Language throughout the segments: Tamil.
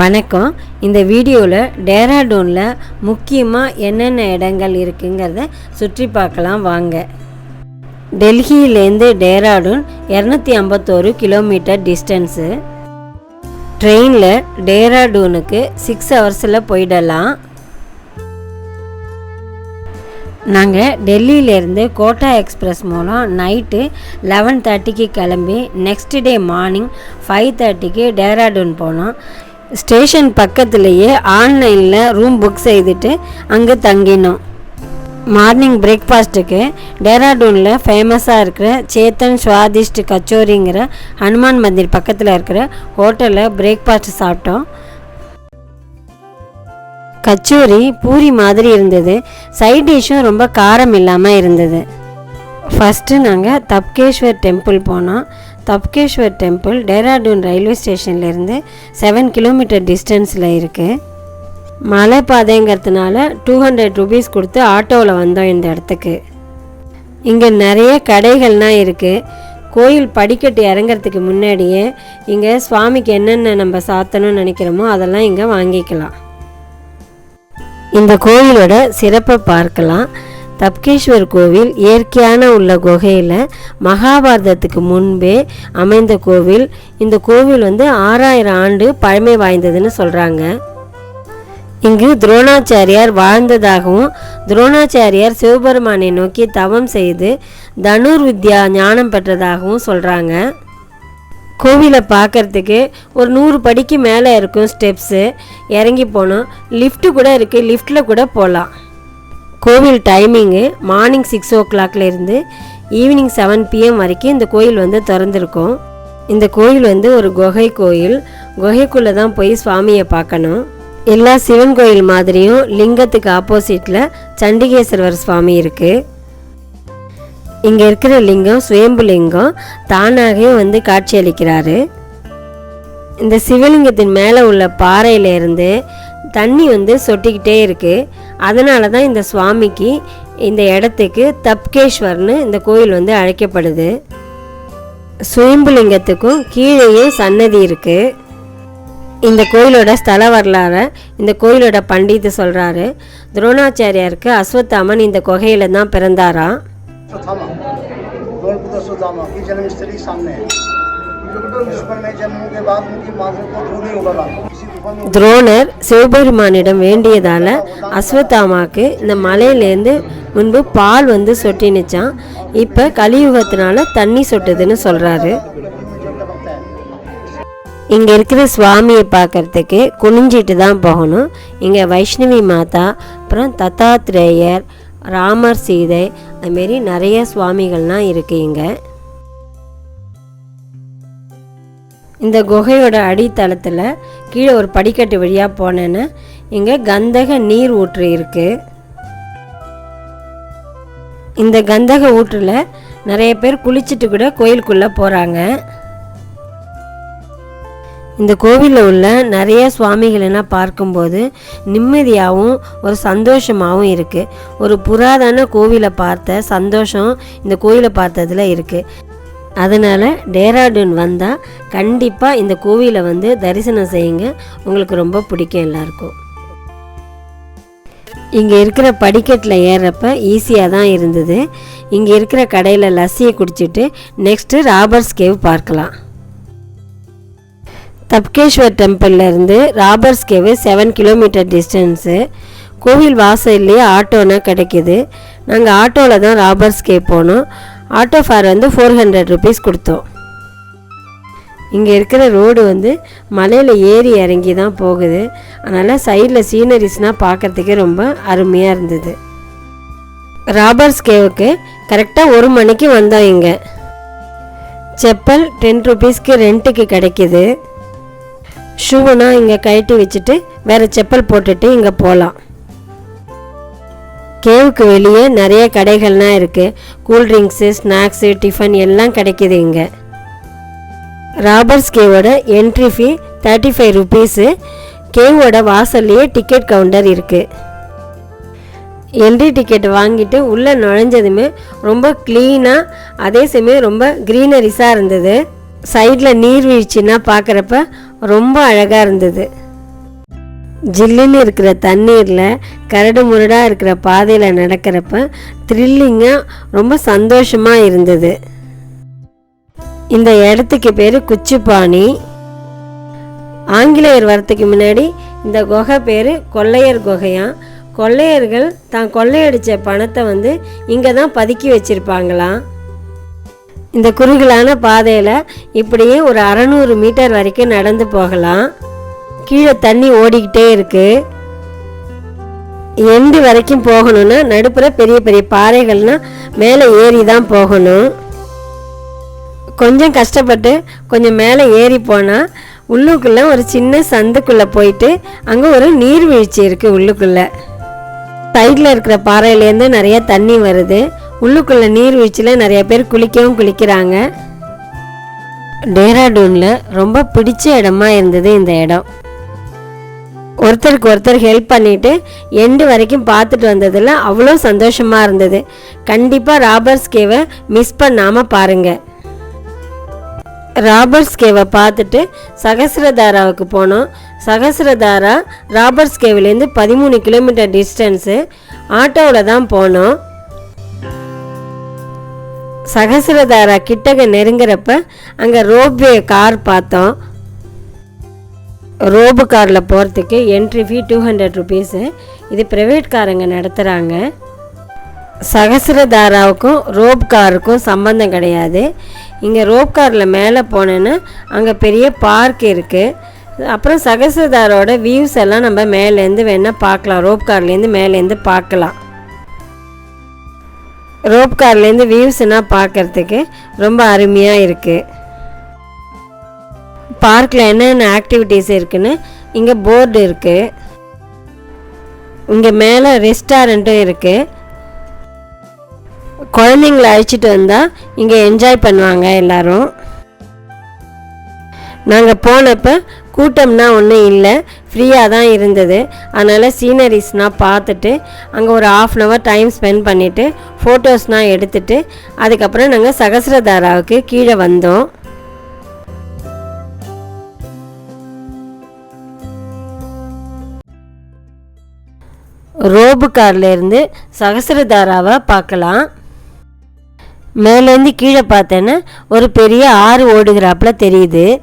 வணக்கம். இந்த வீடியோவில் டேராடூனில் முக்கியமாக என்னென்ன இடங்கள் இருக்குங்கிறத சுற்றி பார்க்கலாம் வாங்க. டெல்லியிலேருந்து டேராடூன் இரநூத்தி ஐம்பத்தோரு கிலோமீட்டர் டிஸ்டன்ஸு. ட்ரெயினில் டேராடூனுக்கு சிக்ஸ் ஹவர்ஸில் போயிடலாம். நாங்கள் டெல்லியிலேருந்து கோட்டா எக்ஸ்பிரஸ் மூலம் நைட்டு லெவன் தேர்ட்டிக்கு கிளம்பி நெக்ஸ்ட் டே மார்னிங் ஃபைவ் தேர்ட்டிக்கு டேராடூன் போனோம். ஸ்டேஷன் பக்கத்துலேயே ஆன்லைனில் ரூம் புக் செய்துட்டு அங்கே தங்கினோம். மார்னிங் பிரேக்ஃபாஸ்ட்டுக்கு டேராடூனில் ஃபேமஸாக இருக்கிற சேத்தன் சுவாதிஷ்ட் கச்சோரிங்கிற ஹனுமான் மந்திர் பக்கத்தில் இருக்கிற ஹோட்டலில் பிரேக்ஃபாஸ்ட் சாப்பிட்டோம். கச்சோரி பூரி மாதிரி இருந்தது. சைட் டிஷ்ஷும் ரொம்ப காரம் இல்லாமல் இருந்தது. ஃபஸ்ட்டு நாங்கள் தப்கேஸ்வர் டெம்பிள் போனோம். தப்கேஸ்வர் டெம்பிள் டேராடூன் ரயில்வே ஸ்டேஷன்லேருந்து செவன் கிலோமீட்டர் டிஸ்டன்ஸில் இருக்குது மலை பாதைங்கிறதுனால டூ ஹண்ட்ரட் ருபீஸ் கொடுத்து ஆட்டோவில் வந்தோம் இந்த இடத்துக்கு. இங்கே நிறைய கடைகள்லாம் இருக்குது கோயில் படிக்கட்டு இறங்குறதுக்கு முன்னாடியே இங்கே சுவாமிக்கு என்னென்ன நம்ம சாத்தணும்னு நினைக்கிறோமோ அதெல்லாம் இங்கே வாங்கிக்கலாம். இந்த கோயிலோட சிறப்பை பார்க்கலாம். தப்கேஸ்வர் கோவில் இயற்கையான உள்ள குகையில் மகாபாரதத்துக்கு முன்பே அமைந்த கோவில். இந்த கோவில் வந்து ஆறாயிரம் ஆண்டு பழமை வாய்ந்ததுன்னு சொல்கிறாங்க இங்கு துரோணாச்சாரியார் வாழ்ந்ததாகவும் துரோணாச்சாரியார் சிவபெருமானை நோக்கி தவம் செய்து தனுர் வித்யா ஞானம் பெற்றதாகவும் சொல்கிறாங்க கோவிலை பார்க்கறதுக்கு ஒரு நூறு படிக்கு மேலே இருக்கும் ஸ்டெப்ஸு. இறங்கி போனோம் லிஃப்ட்டு கூட இருக்குது லிஃப்ட்டில் கூட போகலாம் கோவில் டைமிங்கு மார்னிங் சிக்ஸ் ஓ இருந்து ஈவினிங் செவன் பிஎம் வரைக்கும் இந்த கோயில் வந்து திறந்துருக்கும். இந்த கோயில் வந்து ஒரு குகை கோயில். குகைக்குள்ளே தான் போய் சுவாமியை பார்க்கணும். எல்லா சிவன் கோயில் மாதிரியும் லிங்கத்துக்கு ஆப்போசிட்டில் சண்டிகேஸ்வரர் சுவாமி இருக்குது இங்கே இருக்கிற லிங்கம் சுயம்பு லிங்கம் தானாகவே வந்து காட்சியளிக்கிறாரு இந்த சிவலிங்கத்தின் மேலே உள்ள பாறையிலேருந்து தண்ணி வந்து சொட்டிக்கிட்டே இருக்குது அதனால தான் இந்த சுவாமிக்கு இந்த இடத்துக்கு தப்கேஸ்வர்னு இந்த கோயில் வந்து அழைக்கப்படுது. சுயம்புலிங்கத்துக்கும் கீழேயும் சன்னதி இருக்குது இந்த கோயிலோட ஸ்தல வரலாறை இந்த கோயிலோட பண்டித்து சொல்கிறாரு துரோணாச்சாரியாருக்கு அஸ்வத்தாமன் இந்த குகையில தான் பிறந்தாராம் किसी துரோணர் சிவபெருமானிடம் வேண்டியதால் அஸ்வத்தாமாவுக்கு இந்த மலையிலேருந்து முன்பு பால் வந்து சொட்டினுச்சான் இப்போ கலியுகத்தினால தண்ணி சொட்டுதுன்னு சொல்கிறாரு இங்கே இருக்கிற சுவாமியை பார்க்கறதுக்கு குனிஞ்சிட்டு தான் போகணும். இங்கே வைஷ்ணவி மாதா அப்புறம் தத்தாத்ரேயர் ராமர் சீதை அதுமாரி நிறைய சுவாமிகள்லாம் இருக்குது இங்கே. இந்த குகையோட அடித்தளத்தில் கீழே ஒரு படிக்கட்டு வழியாக போனேன்னா இங்கே கந்தக நீர் ஊற்று இருக்குது இந்த கந்தக ஊற்றில் நிறைய பேர் குளிச்சுட்டு கூட கோயிலுக்குள்ளே போகிறாங்க இந்த கோவிலில் உள்ள நிறைய சுவாமிகளெல்லாம் பார்க்கும்போது நிம்மதியாகவும் ஒரு சந்தோஷமாகவும் இருக்குது ஒரு புராதன கோவிலை பார்த்த சந்தோஷம் இந்த கோயிலை பார்த்ததில் இருக்குது அதனால் டேராடூன் வந்தால் கண்டிப்பாக இந்த கோவிலை வந்து தரிசனம் செய்யுங்க. உங்களுக்கு ரொம்ப பிடிக்கும் எல்லாருக்கும். இங்கே இருக்கிற படிக்கட்டில் ஏறுறப்ப ஈஸியாக தான் இருந்தது. இங்கே இருக்கிற கடையில் லஸ்ஸியை குடிச்சிட்டு நெக்ஸ்ட்டு ராபர்ஸ் கேவ் பார்க்கலாம். Tapkeshwar டெம்பிள்லேருந்து robbers cave seven kilometre distance கோவில் வாசல்லையே ஆட்டோனா கிடைக்கிது. நாங்கள் ஆட்டோவில் தான் ராபர்ஸ் கேவ் போனோம். ஆட்டோ ஃபேர் வந்து ஃபோர் ஹண்ட்ரட் ருபீஸ் கொடுத்தோம். இங்கே இருக்கிற ரோடு வந்து மலையில் ஏறி இறங்கி தான் போகுது. அதனால் சைடில் சீனரிஸ்னால் பார்க்கறதுக்கே ரொம்ப அருமையாக இருந்தது. ராபர்ஸ் கேவுக்கு கரெக்டாக ஒரு மணிக்கு வந்தோம் இங்கே. செப்பல் டென் ருபீஸ்க்கு ரெண்ட்டுக்கு கிடைக்கிது. ஷூவனா இங்கே கழட்டி வச்சுட்டு வேறு செப்பல் போட்டுட்டு இங்கே போகலாம் கேவுக்கு வெளியே நிறைய கடைகள்லாம் இருக்குது கூல்ட்ரிங்க்ஸு ஸ்நாக்ஸு டிஃபன் எல்லாம் கிடைக்கிது இங்கே. Robbers கேவோட entry fee thirty five rupees கேவோட வாசல்லையே டிக்கெட் கவுண்டர் இருக்குது என்ட்ரி டிக்கெட் வாங்கிட்டு உள்ளே நுழைஞ்சதுமே ரொம்ப க்ளீனாக அதே சமயம் ரொம்ப க்ரீனரிஸாக இருந்தது. சைடில் நீர்வீழ்ச்சின்னா பார்க்குறப்ப ரொம்ப அழகாக இருந்தது. ஜில்லுன்னு இருக்கிற தண்ணீரில் கரடு முரடாக இருக்கிற பாதையில் நடக்கிறப்ப த்ரில்லிங்காக ரொம்ப சந்தோஷமாக இருந்தது. இந்த இடத்துக்கு பேர் குச்சிப்பாணி. ஆங்கிலேயர் வரத்துக்கு முன்னாடி இந்த குகை பேர் கொள்ளையர் குகையாம் கொள்ளையர்கள் தான் கொள்ளையடித்த பணத்தை வந்து இங்கே தான் பதுக்கி வச்சுருப்பாங்களாம் இந்த குறுகலான பாதையில் இப்படியே ஒரு அறநூறு மீட்டர் வரைக்கும் நடந்து போகலாம். கீழே தண்ணி ஓடிக்கிட்டே இருக்கு. எண்டு வரைக்கும் போகணும்னா நடுப்புற பெரிய பெரிய பாறைகள்னா மேலே ஏறி தான் போகணும். கொஞ்சம் கஷ்டப்பட்டு கொஞ்சம் மேலே ஏறி போனால் உள்ளுக்குள்ளே ஒரு சின்ன சந்துக்குள்ளே போயிட்டு அங்கே ஒரு நீர்வீழ்ச்சி இருக்குது உள்ளுக்குள்ளே. சைடில் இருக்கிற பாறையிலேருந்து நிறைய தண்ணி வருது. உள்ளுக்குள்ள நீர்வீழ்ச்சியில் நிறைய பேர் குளிக்கவும் குளிக்கிறாங்க. டேராடூனில் ரொம்ப பிடிச்ச இடமா இருந்தது இந்த இடம். ஒருத்தருக்கு ஒருத்தர் ஹெல்ப் பண்ணிட்டு எண்டு வரைக்கும் பார்த்துட்டு வந்ததில் அவ்வளோ சந்தோஷமாக இருந்தது. கண்டிப்பாக ராபர்ஸ் கேவை மிஸ் பண்ணாமல் பாருங்கள் ராபர்ட்ஸ் கேவை பார்த்துட்டு சகசிரதாராவுக்கு போனோம். சகசிரதாரா ராபர்ட்ஸ் கேவிலேருந்து பதிமூணு கிலோமீட்டர் டிஸ்டன்ஸு ஆட்டோவில் தான் போனோம். சகசிரதாரா கிட்டக நெருங்குறப்ப அங்கே ரோப்வே கார் பார்த்தோம். ரோபு காரில் போகிறதுக்கு entry fee two hundred rupees இது ப்ரைவேட் காரங்க நடத்துகிறாங்க சகசிரதாராவுக்கும் ரோப் காருக்கும் சம்பந்தம் கிடையாது. இங்கே ரோப் காரில் மேலே போனேன்னா அங்கே பெரிய பார்க் இருக்குது அப்புறம் சகசிரதாரோட வியூஸ் எல்லாம் நம்ம மேலேருந்து வேணால் பார்க்கலாம். ரோப் கார்லேருந்து மேலேருந்து பார்க்கலாம். ரோப் கார்லேருந்து வியூஸ்னால் பார்க்கறதுக்கு ரொம்ப அருமையாக இருக்குது பார்க்கில் என்னென்ன ஆக்டிவிட்டீஸ் இருக்குன்னு இங்கே போர்டு இருக்குது இங்கே மேலே ரெஸ்டாரண்ட்டும் இருக்குது குழந்தைங்கள அழைச்சிட்டு வந்தால் இங்கே என்ஜாய் பண்ணுவாங்க எல்லோரும். நாங்கள் போனப்போ கூட்டம்னா ஒன்றும் இல்லை ஃப்ரீயாக தான் இருந்தது. அதனால் சீனரிஸ்னால் பார்த்துட்டு அங்கே ஒரு half an hour time spend பண்ணிவிட்டு ஃபோட்டோஸ்னால் எடுத்துகிட்டு அதுக்கப்புறம் நாங்கள் சகசிரதாராவுக்கு கீழே வந்தோம். ரோபு கார்லேருந்து சகசிரதாராவை பார்க்கலாம் மேலேருந்து கீழே பார்த்தேன்னா ஒரு பெரிய ஆறு ஓடுகிறாப்புல தெரியுது.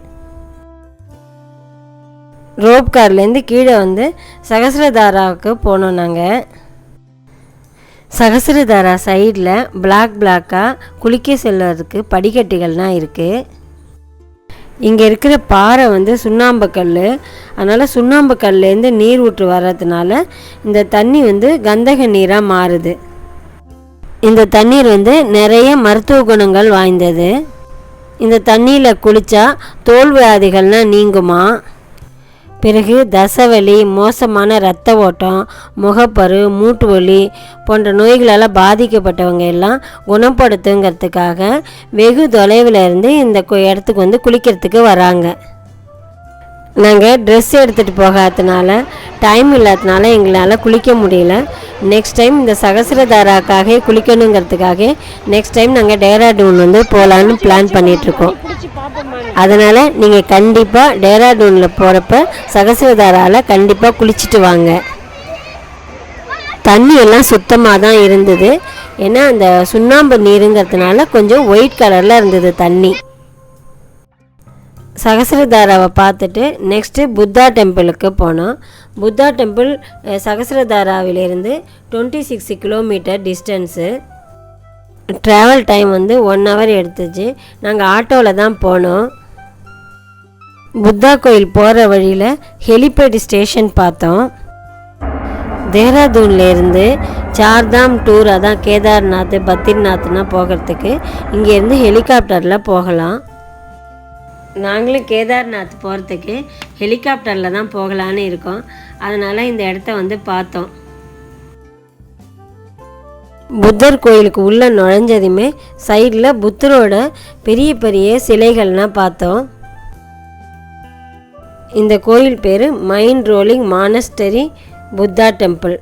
ரோப் கார்லேருந்து கீழே வந்து சகசிரதாராவுக்கு போனோம் நாங்கள் சகசிரதாரா சைடில் பிளாக் பிளாக்காக குளிக்க செல்வதற்கு படிக்கட்டுகள்லாம் இருக்குது இங்கே இருக்கிற பாறை வந்து சுண்ணாம்பு கல் அதனால் சுண்ணாம்பு கல்லேருந்து நீர் ஊற்று வர்றதுனால இந்த தண்ணி வந்து கந்தக நீராக மாறுது. இந்த தண்ணீர் வந்து நிறைய மருத்துவ குணங்கள் வாய்ந்தது. இந்த தண்ணியில் குளித்தா தோல் வியாதிகள்லாம் நீங்குமா? பிறகு தசவலி மோசமான இரத்த ஓட்டம் முகப்பரு மூட்டு வலி போன்ற நோய்களால் பாதிக்கப்பட்டவங்க எல்லாம் குணப்படுத்துங்கிறதுக்காக வெகு தொலைவில் இருந்து இந்த கு- இடத்துக்கு வந்து குளிக்கிறதுக்கு வராங்க. நாங்கள் ட்ரெஸ் எடுத்துகிட்டு போகாததுனால டைம் இல்லாததுனால எங்களால் குளிக்க முடியல. நெக்ஸ்ட் டைம் இந்த சகசிரதாராக்காக குளிக்கணுங்கிறதுக்காக நெக்ஸ்ட் டைம் நாங்கள் டேராடூன் வந்து போகலான்னு பிளான் பண்ணிகிட்ருக்கோம் அதனால் நீங்கள் கண்டிப்பாக டேராடூனில் போகிறப்ப சகசிரதாராவில் கண்டிப்பாக குளிச்சுட்டு வாங்க. தண்ணி எல்லாம் சுத்தமாக தான் இருந்தது. ஏன்னா அந்த சுண்ணாம்பு நீருங்கிறதுனால கொஞ்சம் ஒயிட் கலரில் இருந்தது தண்ணி. சகசிரதாராவை பார்த்துட்டு நெக்ஸ்ட்டு புத்தா டெம்பிளுக்கு போனோம். Buddha temple ah, சகசிரதாராவிலிருந்து twenty six kilometre distance travel time வந்து ஒன் ஹவர் எடுத்துச்சு. நாங்கள் ஆட்டோவில் தான் போனோம். புத்தா கோயில் போகிற வழியில் ஹெலிபேட் ஸ்டேஷன் பார்த்தோம். தேராதூன்லேருந்து சார்தாம் டூர் அதான் கேதார்நாத் பத்ரிநாத்னா போகிறதுக்கு இங்கேருந்து ஹெலிகாப்டரில் போகலாம். நாங்களும் கேதார்நாத் போகிறதுக்கு ஹெலிகாப்டரில் தான் போகலான்னு இருக்கோம். அதனால் இந்த இடத்த வந்து பார்த்தோம். புத்தர் கோயிலுக்கு உள்ளே நுழைஞ்சதுமே சைடில் புத்தரோட பெரிய பெரிய சிலைகள்லாம் பார்த்தோம். இந்த கோயில் பேர் mind rolling monastery Buddha temple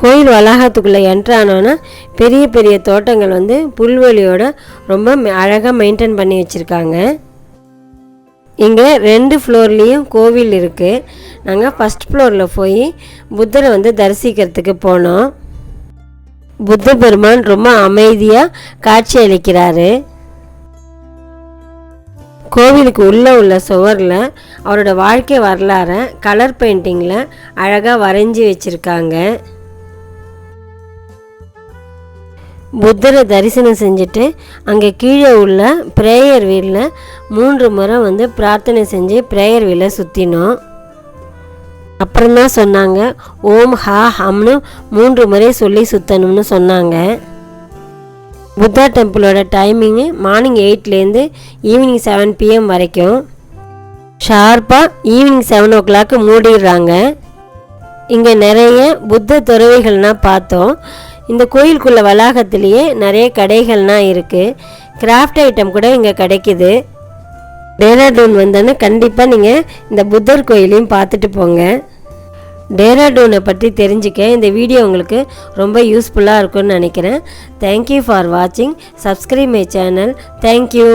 கோயில் வளாகத்துக்குள்ளே என்ட்ரு ஆனோன்னா பெரிய பெரிய தோட்டங்கள் வந்து புல்வெளியோட ரொம்ப அழகாக மெயின்டைன் பண்ணி வச்சுருக்காங்க. இங்கே ரெண்டு ஃப்ளோர்லேயும் கோவில் இருக்குது நாங்கள் ஃபஸ்ட் ஃப்ளோரில் போய் புத்தரை வந்து தரிசிக்கிறதுக்கு போனோம். புத்த பெருமான் ரொம்ப அமைதியாக காட்சி அளிக்கிறாரு. கோவிலுக்கு உள்ளே உள்ள சுவரில் அவரோட வாழ்க்கை வரலாறை கலர் பெயிண்டிங்கில் அழகாக வரைஞ்சி வச்சுருக்காங்க. புத்தரை தரிசனம் செஞ்சுட்டு அங்கே கீழே உள்ள ப்ரேயர் வீலில் மூன்று முறை வந்து பிரார்த்தனை செஞ்சு ப்ரேயர் வீலை சுற்றினோம் அப்புறம்தான் சொன்னாங்க ஓம் ஹா ஹம்னு மூன்று முறை சொல்லி சுற்றணும்னு சொன்னாங்க. புத்தா டெம்பிளோட டைமிங்கு மார்னிங் எயிட்லேருந்து ஈவினிங் செவன் பிஎம் வரைக்கும். ஷார்ப்பாக ஈவினிங் செவன் ஓ கிளாக்கு மூடிடுறாங்க. இங்கே நிறைய புத்த துறவிகள்னால் பார்த்தோம். இந்த கோயிலுக்குள்ள வளாகத்திலேயே நிறைய கடைகள்லாம் இருக்குது கிராஃப்ட் ஐட்டம் கூட இங்கே கிடைக்குது. டேராடூன் வந்தோன்னே கண்டிப்பாக நீங்கள் இந்த புத்தர் கோயிலையும் பார்த்துட்டு போங்க. டேராடூனை பற்றி தெரிஞ்சுக்க இந்த வீடியோ உங்களுக்கு ரொம்ப யூஸ்ஃபுல்லாக இருக்கும்னு நினைக்கிறேன். தேங்க்யூ ஃபார் வாட்சிங் subscribe my channel thank you